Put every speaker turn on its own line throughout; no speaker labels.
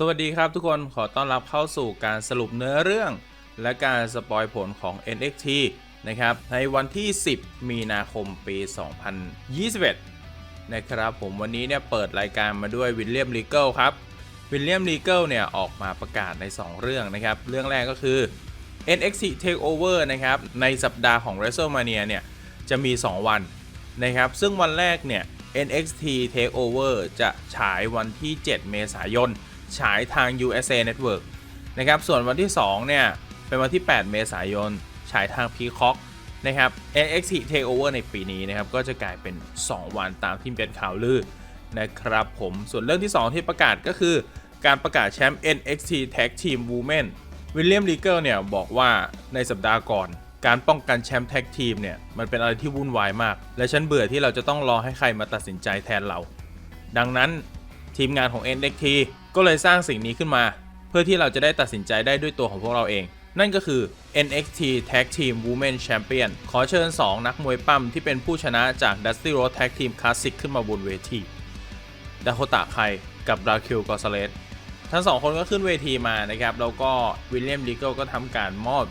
สวัสดีครับทุกคนขอต้อนรับเข้าสู่การสรุปเนื้อเรื่อง และการสปอยผลของ NXT นะครับ ในวันที่ 10 มีนาคมปี 2021 นะครับผมวันนี้เนี่ยเปิดรายการมาด้วยวิลเลียมลีเกิลครับวิลเลียมลีเกิลเนี่ยออกมาประกาศใน 2 เรื่องนะครับ เรื่องแรกก็คือ NXT Takeover นะครับ ในสัปดาห์ของ WrestleMania เนี่ย จะมี 2 วันนะครับ ซึ่งวันแรกเนี่ย NXT Takeover จะฉายวันที่ 7 เมษายน ฉายทาง USA Network นะครับ ส่วนวันที่ 2 เนี่ย เป็นวันที่ 8 เมษายน ฉายทาง Peacock นะครับ NXT Takeover ในปีนี้นะครับ ก็จะกลายเป็น 2 วันตามที่เป็นข่าวลือนะครับผม ส่วนเรื่องที่ 2 ที่ประกาศก็คือ การประกาศแชมป์ NXT Tag Team Women วิลเลียมลีเกิลเนี่ยบอกว่าในสัปดาห์ก่อนการป้องกันแชมป์แท็กทีมเนี่ยมันเป็นอะไรที่วุ่นวายมาก และฉันเบื่อที่เราจะต้องรอให้ใครมาตัดสินใจแทนเรา ดังนั้น ทีมงานของ NXT ก็เลยสร้างสิ่งนี้ขึ้นมา เพื่อที่เราจะได้ตัดสินใจได้ด้วยตัวของพวกเราเอง นั่นก็คือ NXT Tag Team Women Champion ขอเชิญ 2 นักมวยปั้มที่เป็นผู้ชนะจาก Dusty Road Tag Team Classic ขึ้นมาบนเวทีดาโคตะไคกับราคิวกอสเลสทั้งสองคนก็ขึ้นเวทีมานะครับ แล้วก็วิลเลียมลีเกลก็ทำการมอบ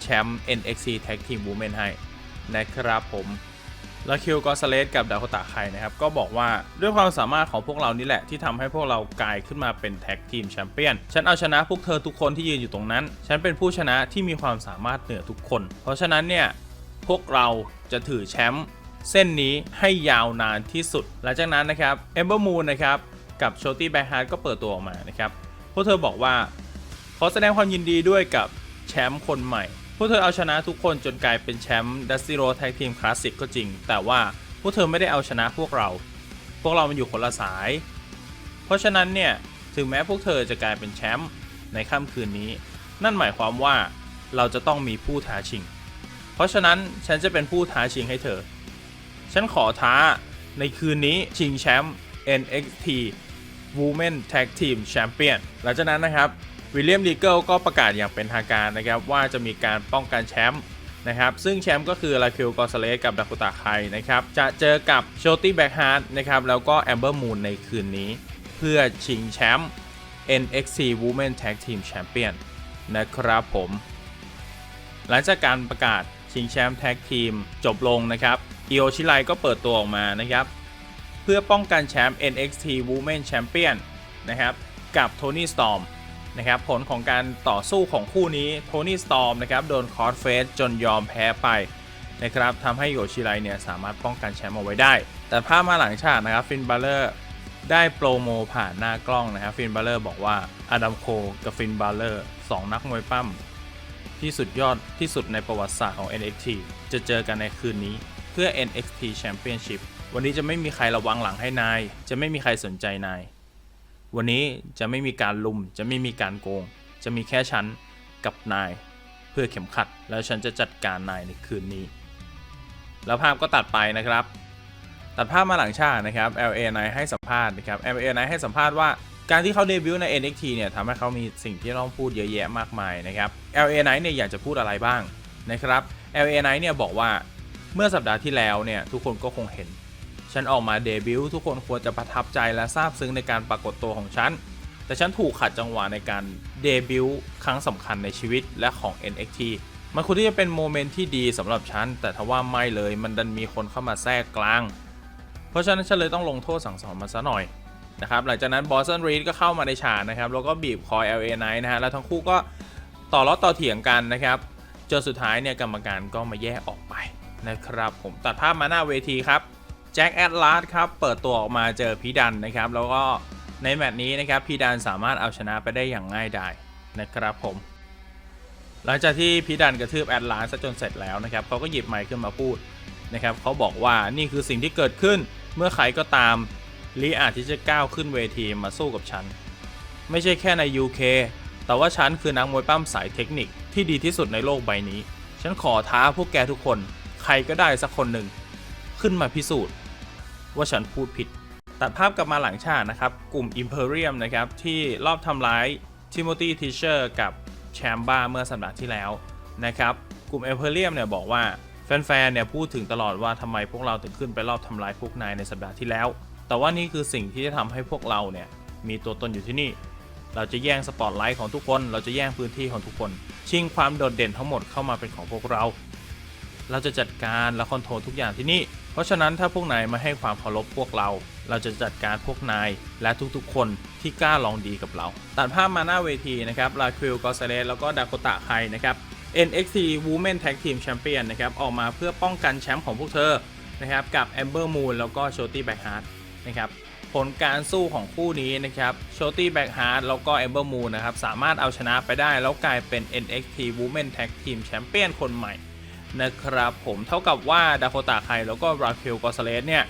แชมป์ NXT Tag Team Women ให้นะครับผม ลาคิวกอสเลสกับดาโคตะไคนะครับก็บอกว่าด้วยความสามารถของพวกเรานี่แหละที่ทำให้พวกเรากลายขึ้นมาเป็นแท็กทีมแชมเปี้ยน ฉันเอาชนะพวกเธอทุกคนที่ยืนอยู่ตรงนั้น ฉันเป็นผู้ชนะที่มีความสามารถเหนือทุกคน เพราะฉะนั้นเนี่ยพวกเราจะถือแชมป์เส้นนี้ให้ยาวนานที่สุด หลังจากนั้นนะครับเอมเบอร์มูนนะครับกับโชตี้แบ็คฮาร์ดก็เปิดตัวออกมานะครับพวกเธอบอกว่าขอแสดงความยินดีด้วยกับแชมป์คนใหม่ พวกเธอเอาชนะทุกคนจนกลายเป็นแชมป์ดัสติโรแท็กทีมคลาสสิกก็จริง แต่ว่าพวกเธอไม่ได้เอาชนะพวกเรา พวกเรามันอยู่คนละสาย เพราะฉะนั้นเนี่ย ถึงแม้พวกเธอจะกลายเป็นแชมป์ในค่ำคืนนี้ นั่นหมายความว่าเราจะต้องมีผู้ท้าชิง เพราะฉะนั้นฉันจะเป็นผู้ท้าชิงให้เธอ ฉันขอท้าในคืนนี้ชิงแชมป์ NXT Women Tag Team Champion หลังจากนั้นนะครับ วิลเลียมลีเกิลก็ประกาศอย่างเป็นทางการนะครับว่าจะมีการป้องกันแชมป์นะครับซึ่งแชมป์ก็คือลาคิวกอสเลสกับดาคุตะไคนะครับจะเจอกับโชตี้แบ็กฮาร์ดนะครับแล้วก็แอมเบอร์มูนในคืนนี้ เพื่อชิงแชมป์ NXT Women Tag Team Champion นะครับผม หลังจากการประกาศชิงแชมป์แท็กทีมจบลงนะครับอิโอชิไลก็เปิดตัวออกมานะครับ เพื่อป้องกันแชมป์ NXT Women Champion นะครับกับโทนี่สตอม นะครับผลของการต่อสู้ของคู่นี้โทนี่สตอมนะครับโดนคอร์สเฟสจนยอมแพ้ไปนะครับทำให้โยชิไลเนี่ยสามารถป้องกันแชมป์เอาไว้ได้ แต่ภาพมาหลังฉากนะครับฟินบัลเลอร์ได้โปรโมผ่านหน้ากล้องนะครับฟินบัลเลอร์บอกว่าอดัมโคกับฟินบัลเลอร์สองนักมวยปั้มที่สุดยอดที่สุดในประวัติศาสตร์ของ NXT จะเจอกันในคืนนี้เพื่อ NXT Championship วันนี้จะไม่มีใครระวังหลังให้นาย จะไม่มีใครสนใจนาย วันนี้จะไม่มีการลุม จะไม่มีการโกง จะมีแค่ฉันกับนายเพื่อเข็มขัด แล้วฉันจะจัดการนายในคืนนี้ แล้วภาพก็ตัดไปนะครับ ตัดภาพมาหลังฉากนะครับ LA นายให้สัมภาษณ์นะครับ LA นายให้สัมภาษณ์ว่าการที่เขาเดบิวต์ใน NXT เนี่ยทำให้เขามีสิ่งที่ต้องพูดเยอะแยะมากมายนะครับ LA Knight เนี่ยอยากจะพูดอะไรบ้างนะครับ LA Knight เนี่ยบอกว่าเมื่อสัปดาห์ที่แล้วเนี่ยทุกคนก็คงเห็น ฉันออกมาเดบิวต์ทุกคนควรจะประทับใจและซาบซึ้งในการปรากฏตัวของฉัน แต่ฉันถูกขัดจังหวะในการเดบิวต์ครั้งสำคัญในชีวิตและของ NXT มันควรที่จะเป็นโมเมนต์ที่ดีสำหรับฉัน แต่ทว่าไม่เลยมันดันมีคนเข้ามาแทรกกลาง เพราะฉะนั้นฉันเลยต้องลงโทษสั่งสอนมันซะหน่อยนะครับหลังจากนั้นบอสตันรีดก็เข้ามาในฉากนะครับแล้วก็บีบคอ LA Knight นะฮะแล้วทั้งคู่ก็ต่อล้อต่อเถียงกันนะครับจนสุดท้ายเนี่ยกรรมการก็มาแยกออกไปนะครับ ผมตัดภาพมาหน้าเวทีครับ จ็คแอดลาสครับเปิดตัวออกมาเจอพีดันนะครับ แล้วก็ในแมตช์นี้นะครับพีดันสามารถเอาชนะไปได้อย่างง่ายดายนะครับผม หลังจากที่พีดันกระทืบแอดลาสจนเสร็จแล้วนะครับเขาก็หยิบไมค์ขึ้นมาพูดนะครับเขาบอกว่านี่คือสิ่งที่เกิดขึ้นเมื่อใครก็ตามลีอาจที่จะก้าวขึ้นเวทีมาสู้กับฉัน ไม่ใช่แค่ใน UK แต่ว่าฉันคือนักมวยปั้มสายเทคนิคที่ดีที่สุดในโลกใบนี้ ฉันขอท้าพวกแกทุกคน ใครก็ได้สักคนหนึ่ง ขึ้นมาพิสูจน์ ว่าฉันพูดผิด ตัดภาพกลับมาหลังฉากนะครับ กลุ่ม Imperium นะครับ ที่รอบทำร้ายทิโมธีทิเชอร์กับแชมบ้าเมื่อสัปดาห์ที่แล้วนะครับ กลุ่ม Imperium เนี่ยบอกว่าแฟนๆ เนี่ยพูดถึงตลอดว่าทำไมพวกเราถึงขึ้นไปรอบทำร้ายพวกนายในสัปดาห์ที่แล้ว แต่ว่านี่คือสิ่งที่จะทำให้พวกเราเนี่ยมีตัวตนอยู่ที่นี่ เราจะแย่งสปอตไลท์ของทุกคน เราจะแย่งพื้นที่ของทุกคน ชิงความโดดเด่นทั้งหมดเข้ามาเป็นของพวกเรา เราจะจัดการและคอนโทรลทุกอย่างที่นี่ ราะฉะนั้นถ้าพวกนายมาให้ความเคารพพวกเรา เราจะจัดการพวกนายและทุกๆ คนที่กล้าลองดีกับเรา ตัดภาพมาหน้าเวทีนะครับลาคิวกอเซเลสแล้วก็ดาโคตะไคนะครับ NXT Women Tag Team Champion นะครับออกมาเพื่อป้องกันแชมป์ของพวกเธอนะครับกับ Amber Moon แล้วก็ Shotty Blackheart นะครับผลการสู้ของคู่นี้นะครับ Shotty Blackheart แล้วก็ Amber Moon นะครับสามารถเอาชนะไปได้แล้วกลายเป็น NXT Women Tag Team Champion คนใหม่ นะครับผมเท่ากับว่าดาโคตาไคแล้วก็ราคิลกอสเลสเนี่ย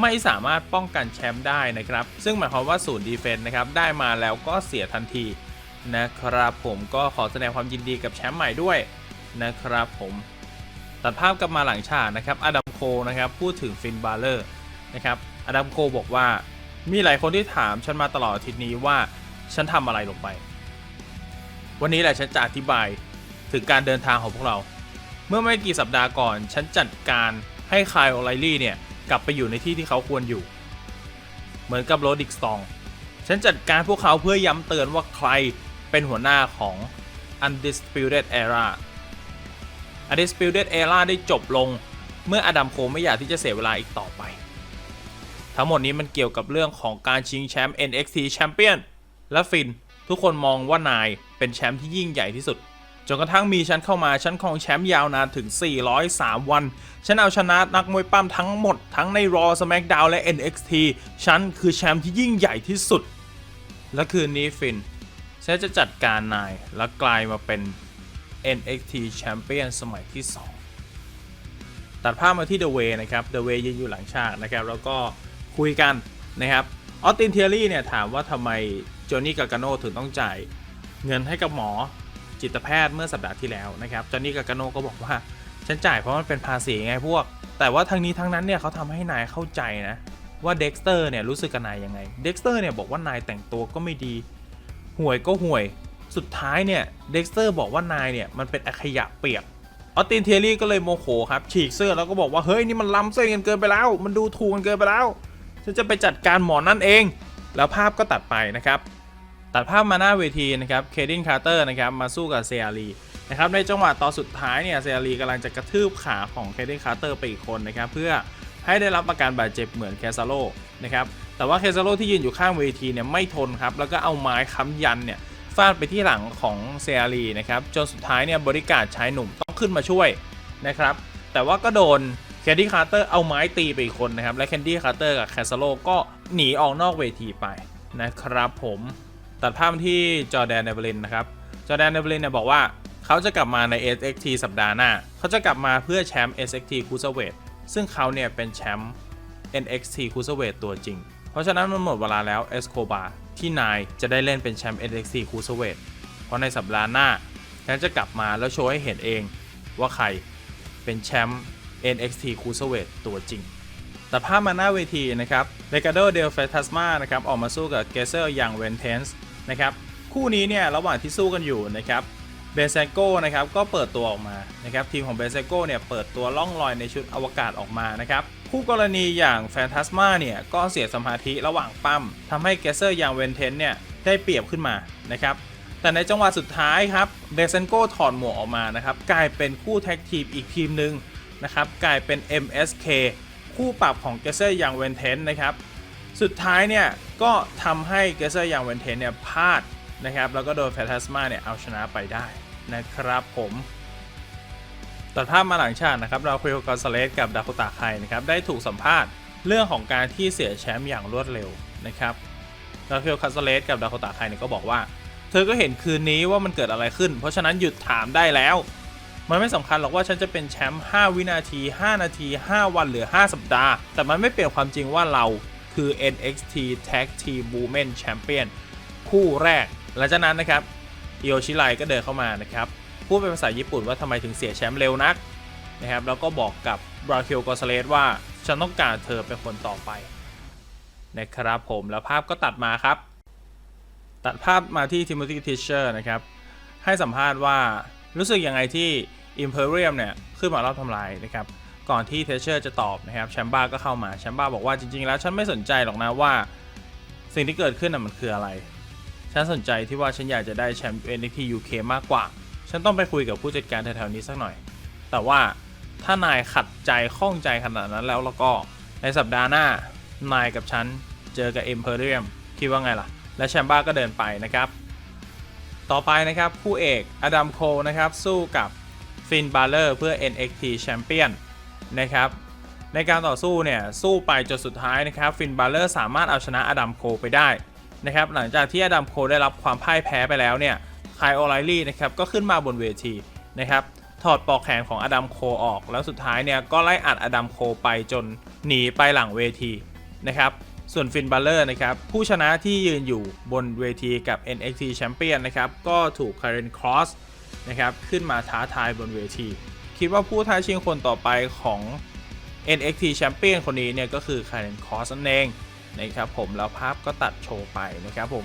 ไม่สามารถป้องกันแชมป์ได้นะครับ ซึ่งหมายความว่าศูนย์ดีเฟนต์นะครับได้มาแล้วก็เสียทันทีนะครับผมก็ขอแสดงความยินดีกับแชมป์ใหม่ด้วยนะครับผมตัดภาพกลับมาหลังฉากนะครับอดัมโคนะครับพูดถึงฟินบาเลอร์นะครับอดัมโคบอกว่ามีหลายคนที่ถามฉันมาตลอดทิตย์นี้ว่าฉันทำอะไรลงไป วันนี้แหละฉันจะอธิบายถึงการเดินทางของพวกเรา เมื่อไม่กี่สัปดาห์ก่อน ฉันจัดการให้คายโอไลลี่เนี่ย กลับไปอยู่ในที่ที่เขาควรอยู่ เหมือนกับโรดิกสตอง ฉันจัดการพวกเขาเพื่อย้ำเตือนว่าใครเป็นหัวหน้าของ Undisputed Era Undisputed Era ได้จบลง เมื่ออดัมโคไม่อยากที่จะเสียเวลาอีกต่อไป ทั้งหมดนี้มันเกี่ยวกับเรื่องของการชิงแชมป์ NXT Champion และฟินทุกคนมองว่านายเป็นแชมป์ที่ยิ่งใหญ่ที่สุด จนกระทั่งมีฉันเข้ามาฉันครองแชมป์ยาวนานถึง 403 วัน ฉันเอาชนะนักมวยปั้มทั้งหมด ทั้งใน Raw SmackDown และ NXT ฉันคือแชมป์ที่ยิ่งใหญ่ที่สุด และคืนนี้ฟินฉันจะจัดการนายและกลายมาเป็น NXT Champion สมัยที่ 2 ตัดภาพมาที่ The Way นะครับ The Way ยืนอยู่หลังฉากนะครับแล้วก็คุยกันนะครับออสตินเทียรี่เนี่ยถามว่าทำไมโจนี่กากาโนถึงต้องจ่ายเงินให้กับหมอ จิตแพทย์เมื่อสัปดาห์ที่แล้วนะครับจอนนี่กากาโนก็บอกว่าฉันจ่ายเพราะมันเป็นภาษีไงพวก แต่ว่าทั้งนี้ทั้งนั้นเนี่ยเขาทำให้นายเข้าใจนะว่าเด็กสเตอร์เนี่ยรู้สึกกับนายยังไงเด็กสเตอร์เนี่ยบอกว่านายแต่งตัวก็ไม่ดีห่วยก็ห่วย สุดท้ายเนี่ยเด็กสเตอร์บอกว่านายเนี่ยมันเป็นอขยะเปียกออสตินเทียรี่ก็เลยโมโหครับฉีกเสื้อแล้วก็บอกว่าเฮ้ยนี่มันล้ำเส้นกันเกินไปแล้ว มันดูถูกกันเกินไปแล้วฉันจะไปจัดการหมอนั่นเอง แล้วภาพก็ตัดไปนะครับ ตัดภาพมาหน้าเวทีนะครับเคดินคาร์เตอร์นะครับมาสู้กับเซียรีนะครับในจังหวะตอนสุดท้ายเนี่ยเซียรีกำลังจะกระทืบขาของเคดินคาร์เตอร์ไปอีกคนนะครับเพื่อให้ได้รับอาการบาดเจ็บเหมือนแคซาโลนะครับแต่ว่าแคซาโลที่ยืนอยู่ข้างเวทีเนี่ยไม่ทนครับแล้วก็เอาไม้ค้ำยันเนี่ยฟาดไปที่หลังของเซียรีนะครับจนสุดท้ายเนี่ยบริการชายหนุ่มต้องขึ้นมาช่วยนะครับแต่ว่าก็โดนแคนดี้คาร์เตอร์เอาไม้ตีไปอีกคนนะครับและแคนดี้คาร์เตอร์กับแคซาโลก็หนีออกนอกเวทีไปนะครับผม ตัดภาพที่จอแดนเนเบลินนะครับ จอแดนเนเบลินเนี่ยบอกว่าเขาจะกลับมาใน SXT สัปดาห์หน้า เขาจะกลับมาเพื่อแชมป์ SXT Cruiserweight ซึ่งเขาเนี่ยเป็นแชมป์ NXT Cruiserweight ตัวจริง เพราะฉะนั้นมันหมดเวลาแล้วเอสโคบาที่นายจะได้เล่นเป็นแชมป์ NXT Cruiserweight เพราะในสัปดาห์หน้าฉันจะกลับมาแล้วโชว์ให้เห็นเองว่าใครเป็นแชมป์ NXT Cruiserweight ตัวจริงตัดภาพมาหน้าเวทีนะครับเลกาโดเดลเฟตัสมานะครับออกมาสู้กับเกเซอร์อย่างเวนเทนส์ นะครับคู่นี้เนี่ยระหว่างที่สู้กันอยู่นะครับเบเซโกนะครับก็เปิดตัวออกมานะครับทีมของเบเซโกเนี่ยเปิดตัวล่องลอยในชุดอวกาศออกมานะครับคู่กรณีอย่างแฟนตาสมาเนี่ยก็เสียสมาธิระหว่างปั้มทำให้เกเซอร์อย่างเวนเทนเนี่ยได้เปรียบขึ้นมานะครับแต่ในจังหวะสุดท้ายครับเบเซโกถอดหมวกออกมานะครับกลายเป็นคู่แท็กทีมอีกทีมหนึ่งนะครับกลายเป็น MSK คู่ปรับของเกเซอร์อย่างเวนเทนนะครับสุดท้ายเนี่ย ก็ทำให้เกเซอร์ยางเวนเทนเนี่ยพลาดนะครับ แล้วก็โดนแฟนตาสมาเนี่ยเอาชนะไปได้นะครับผมตัดภาพมาหลังฉากนะครับเราคุยกับกอนซาเลสกับดาโคตาไคนะครับได้ถูกสัมภาษณ์เรื่องของการที่เสียแชมป์อย่างรวดเร็วนะครับเราคุยกับกอนซาเลสกับดาโคตาไคเนี่ยก็บอกว่า เธอก็เห็นคืนนี้ว่ามันเกิดอะไรขึ้น เพราะฉะนั้นหยุดถามได้แล้ว มันไม่สำคัญหรอกว่าฉันจะเป็นแชมป์5วินาที 5 นาที 5 วันหรือ 5 สัปดาห์ แต่มันไม่เปลี่ยนความจริงว่าเรา คือ NXT Tag Team Women Champion คู่แรก หลังจากนั้นนะครับอิโอชิไลก็เดินเข้ามานะครับ พูดเป็นภาษาญี่ปุ่นว่าทำไมถึงเสียแชมป์เร็วนักนะครับแล้วก็บอกกับบราคิลกอสเลสว่า ฉันต้องการเธอเป็นคนต่อไปนะครับผมแล้วภาพก็ตัดมาครับ ตัดภาพมาที่ทิโมธีทิชเชอร์นะครับ ให้สัมภาษณ์ว่ารู้สึกยังไงที่ Imperium เนี่ย ขึ้นมารอบทำลายนะครับ ก่อนที่เทเชอร์จะตอบนะครับแชมบ้าก็เข้ามาแชมบ้าบอกว่าจริงๆ แล้วฉันไม่สนใจหรอกนะว่า สิ่งที่เกิดขึ้นน่ะมันคืออะไร ฉันสนใจที่ว่าฉันอยากจะได้แชมป์ NXT UK มากกว่า ฉันต้องไปคุยกับผู้จัดการแถวๆนี้สักหน่อย แต่ว่าถ้านายขัดใจข้องใจขนาดนั้นแล้วแล้วก็ในสัปดาห์หน้านายกับฉันเจอกับ Imperium คิดว่าไงล่ะ และแชมบ้าก็เดินไปนะครับ ต่อไปนะครับคู่เอกอดัมโคนะครับสู้กับฟินบาเลอร์เพื่อ NXT Champion นะครับในการต่อสู้เนี่ยสู้ไปจนสุดท้ายนะครับฟินบาเลอร์สามารถเอาชนะอดัมโคไปได้นะครับหลังจากที่อดัมโคได้รับความพ่ายแพ้ไปแล้วเนี่ยไคายโอไลลี่นะครับก็ขึ้นมาบนเวทีนะครับถอดปลอกแขนของอดัมโคออก แล้วสุดท้ายเนี่ยก็ไล่อัดอดัมโคไปจนหนีไปหลังเวทีนะครับส่วนฟินบัลเลอร์นะครับผู้ชนะที่ยืนอยู่บนเวทีกับ NXT Champion นะครับก็ถูกคาร์เรนครอสนะครับขึ้นมาท้าทายบนเวที คิดว่าผู้ท้าชิงคนต่อไปของ NXT Champion คนนี้เนี่ยก็คือคาร์เรนครอสนั่นเองนะครับผมแล้วภาพก็ตัดโชว์ไปนะครับผม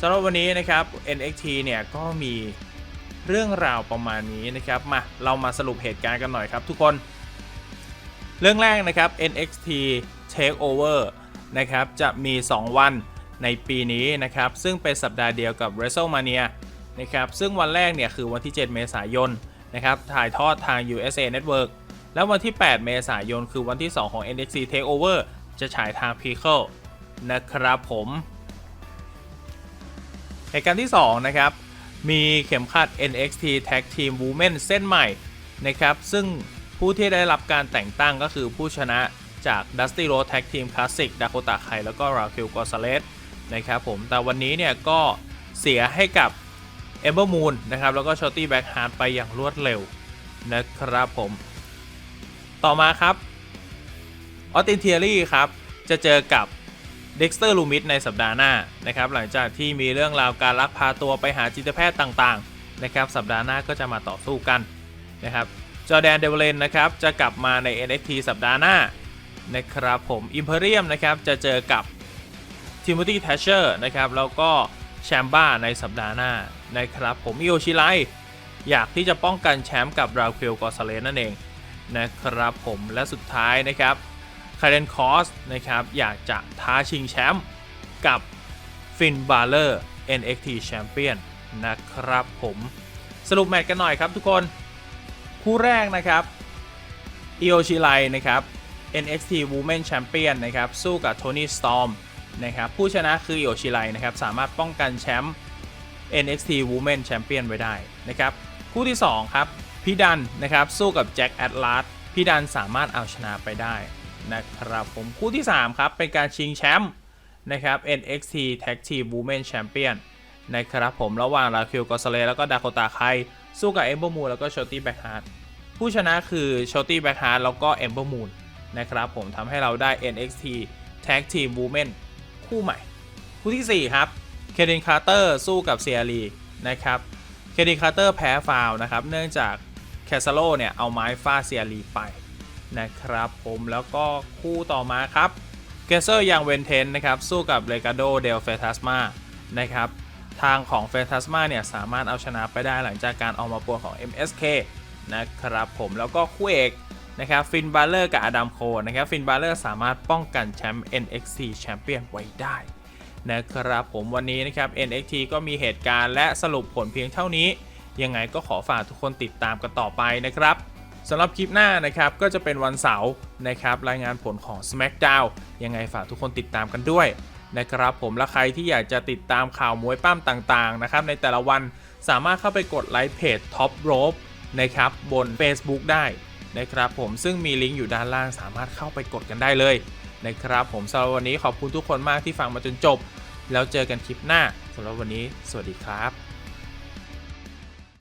สำหรับวันนี้นะครับ NXT เนี่ยก็มีเรื่องราวประมาณนี้นะครับมาเรามาสรุปเหตุการณ์กันหน่อยครับทุกคน เรื่องแรกนะครับ NXT Takeover นะครับจะมี 2 วันในปีนี้นะครับซึ่งเป็นสัปดาห์เดียวกับ WrestleMania นะครับซึ่งวันแรกเนี่ยคือวันที่ 7 เมษายน นะครับ ถ่ายทอดทาง USA Network แล้ววันที่ 8 เมษายน คือวันที่ 2 ของ NXT Takeover จะฉายทาง Pickle นะครับผมเหตุการณ์ที่ 2 นะครับ มีเข็มขัด NXT Tag Team Women เส้นใหม่นะครับ ซึ่งผู้ที่ได้รับการแต่งตั้งก็คือผู้ชนะจาก Dusty Road Tag Team Classic ดาโ o ต a ไคแล้วก็รา q ลกอ s าเลสนะครับผม แต่วันนี้เนี่ยก็เสียให้กับ e m b e r Moon นนะครับแล้วก็ Shotty Blackheart ไปอย่างรวดเร็วนะครับผม ต่อมาครับออตินเทียรี่ครับ จะเจอกับเด็กสเตอร์ลูมิดในสัปดาห์หน้านะครับหลังจากที่มีเรื่องราวการลักพาตัวไปหาจิตแพทย์ต่างๆนะครับสัปดาห์หน้าก็จะมาต่อสู้กันนะครับจอแดนเดวเลนนะครับจะกลับมาใน NXT สัปดาห์หน้านะครับผมอิมเพ r รียมนะครับจะเจอกับทิโมธีแทชเชอร์นะครับแล้วก็ แชมบ้าในสัปดาห์หน้านะครับ ผมอิโอชิไลอยากที่จะป้องกันแชมป์กับราเควลกอซาเลสนั่นเองนะครับผมและสุดท้ายนะครับคาเรนคอสนะครับอยากจะท้าชิงแชมป์กับฟินบาเลอร์ NXT Champion นะครับผมสรุปแมตช์กันหน่อยครับทุกคน คู่แรกนะครับอิโอชิไลนะครับ NXT Women Champion นะครับสู้กับโทนี่สตอม นะครับผู้ชนะคือโอชิไลนะครับสามารถป้องกันแชมป์ NXT Women Champion ไว้ได้นะครับคู่ที่ 2 ครับพี่ดันนะครับสู้กับแจ็คแอตลาสพี่ดันสามารถเอาชนะไปได้นะครับผมคู่ที่ 3 ครับเป็นการชิงแชมป์นะครับ NXT Tag Team Women Champion นะครับผมระหว่างราคิวกอสเลแล้วก็ดาโคตาไคสู้กับเอมเบอร์มูนแล้วก็โชตี้แบ็คฮาร์ดผู้ชนะคือโชตี้แบ็คฮาร์ดแล้วก็เอมเบอร์มูนนะครับผมทำให้เราได้ NXT Tag Team Women คู่ใหม่ คู่ที่ 4 ครับ เคเดนคาร์เตอร์สู้กับเซียรีนะครับเคเดนคาร์เตอร์แพ้ฟาวนะครับ เนื่องจากแคสโลเนี่ย เอาไม้ฟาเซียรีไปนะครับผมแล้วก็คู่ต่อมาครับเกเซอร์ยังเวนเทนนะครับ สู้กับเลกาโดเดลเฟทัสมานะครับทางของเฟทัสมาเนี่ย สามารถเอาชนะไปได้หลังจากการออกมาปวนของ MSK นะครับผมแล้วก็คู่เอก นะครับฟินบาเลอร์กับอดัมโคนะครับฟินบาเลอร์สามารถป้องกันแชมป์ NXT แชมเปี้ยนไว้ได้นะครับผมวันนี้นะครับ NXT ก็มีเหตุการณ์และสรุปผลเพียงเท่านี้ ยังไงก็ขอฝากทุกคนติดตามกันต่อไปนะครับสำหรับคลิปหน้านะครับก็จะเป็นวันเสาร์นะครับรายงานผลของ SmackDown ยังไงฝากทุกคนติดตามกันด้วยนะครับผมและใครที่อยากจะติดตามข่าวมวยปั้มต่างๆนะครับในแต่ละวันสามารถเข้าไปกดไลค์เพจ Top Rope นะครับบน Facebook ได้ นะครับผมซึ่งมีลิงก์อยู่ด้านล่างสามารถเข้าไปกดกันได้เลยนะครับผมสำหรับวันนี้ขอบคุณทุกคนมากที่ฟังมาจนจบ แล้วเจอกันคลิปหน้าสำหรับวันนี้ สวัสดีครับ